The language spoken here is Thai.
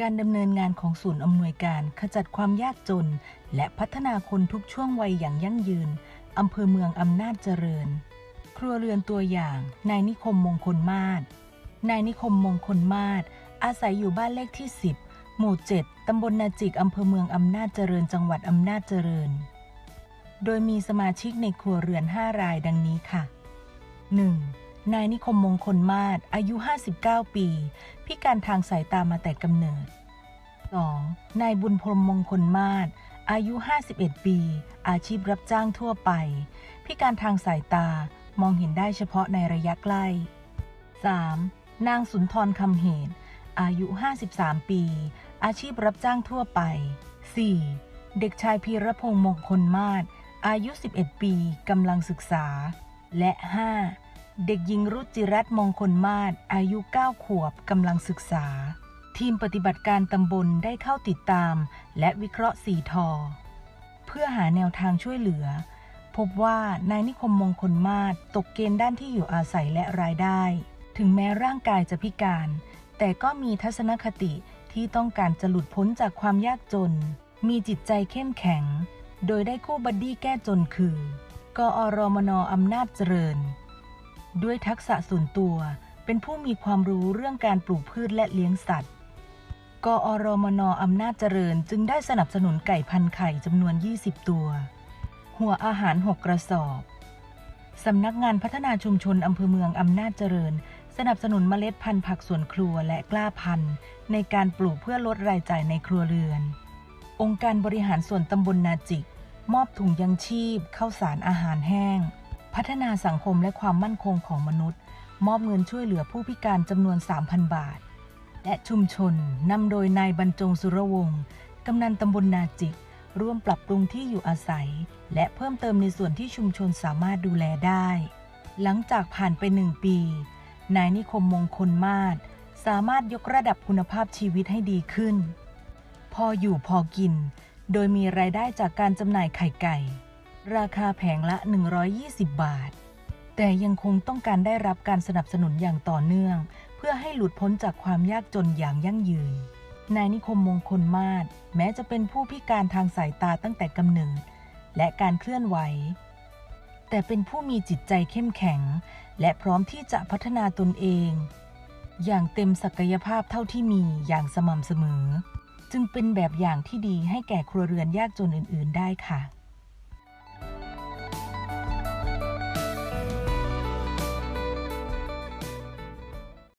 การดำเนินงานของศูนย์อำนวยการขจัดความยากจน และพัฒนาคนทุกช่วงวัยอย่างยั่งยืนอำเภอเมืองอำนาจเจริญ ครัวเรือนตัวอย่าง นายนิคมมงคลมาศนายนิคมมงคลมาศอาศัยอยู่บ้านเลขที่ 10 หมู่ 7 ตำบลนาจิก อำเภอเมืองอำนาจเจริญ จังหวัดอำนาจเจริญ โดยมีสมาชิกในครัวเรือน 5 รายดังนี้ค่ะ 1. นายนิคมมงคลมาศอายุ 59 ปี พิการทางสายตามาแต่กำเนิด 2. นายบุญพรมมงคลมาศอายุ 51 ปี อาชีพรับจ้างทั่วไป พิการทางสายตามองเห็นได้เฉพาะในระยะใกล้ 3. นางสุนทรคำเหตุอายุ 53 ปี อาชีพรับจ้างทั่วไป 4. เด็กชายพีรพงษ์มงคลมาศอายุ 11 ปี กำลังศึกษา และ 5. เด็กหญิงรุจิรัตน์มงคลมาศอายุ 9 ขวบกำลังศึกษา ทีมปฏิบัติการตำบลได้เข้าติดตาม และวิเคราะห์สีทอ เพื่อหาแนวทางช่วยเหลือ พบว่านายนิคมมงคลมาศตกเกณฑ์ด้านที่อยู่อาศัยและรายได้ ถึงแม้ร่างกายจะพิการ แต่ก็มีทัศนคติที่ต้องการจะหลุดพ้นจากความยากจน มีจิตใจเข้มแข็ง โดยได้คู่บัดดี้แก้จนคือ กอรมนอำนาจเจริญ ด้วยทักษะส่วนตัว เป็นผู้มีความรู้เรื่องการปลูกพืชและเลี้ยงสัตว์ กอรมนอำนาจเจริญจึงได้สนับสนุนไก่พันไข่จำนวน 20 ตัว หัวอาหาร 6 กระสอบ สำนักงานพัฒนาชุมชนอำเภอเมืองอำนาจเจริญ สนับสนุนเมล็ดพันธุ์ผักสวนครัวและกล้าพันธุ์ ในการปลูกเพื่อลดรายจ่ายในครัวเรือน องค์การบริหารส่วนตำบลนาจิก มอบถุงยังชีพข้าวสารอาหารแห้ง พัฒนาสังคมและความมั่นคงของมนุษย์ มอบเงินช่วยเหลือผู้พิการจำนวน 3,000 บาท และชุมชนนำโดยนายบรรจงสุรวงศ์กำนันตำบลนาจิก ร่วมปรับปรุงที่อยู่อาศัย และเพิ่มเติมในส่วนที่ชุมชนสามารถดูแลได้ หลังจากผ่านไปหนึ่งปี นายนิคมมงคลมาศสามารถยกระดับคุณภาพชีวิตให้ดีขึ้น พออยู่พอกิน โดยมีรายได้จากการจำหน่ายไข่ไก่ ราคาแผงละ 120 บาท แต่ยังคงต้องการได้รับการสนับสนุนอย่างต่อเนื่อง เพื่อให้หลุดพ้นจากความยากจนอย่างยั่งยืน นายนิคมมงคลมาศแม้จะเป็นผู้พิการทางสายตาตั้งแต่กำเนิด และการเคลื่อนไหว แต่เป็นผู้มีจิตใจเข้มแข็ง และพร้อมที่จะพัฒนาตนเอง อย่างเต็มศักยภาพเท่าที่มีอย่างสม่ำเสมอ จึงเป็นแบบอย่างที่ดีให้แก่ครัวเรือนยากจนอื่น ๆ ได้ค่ะ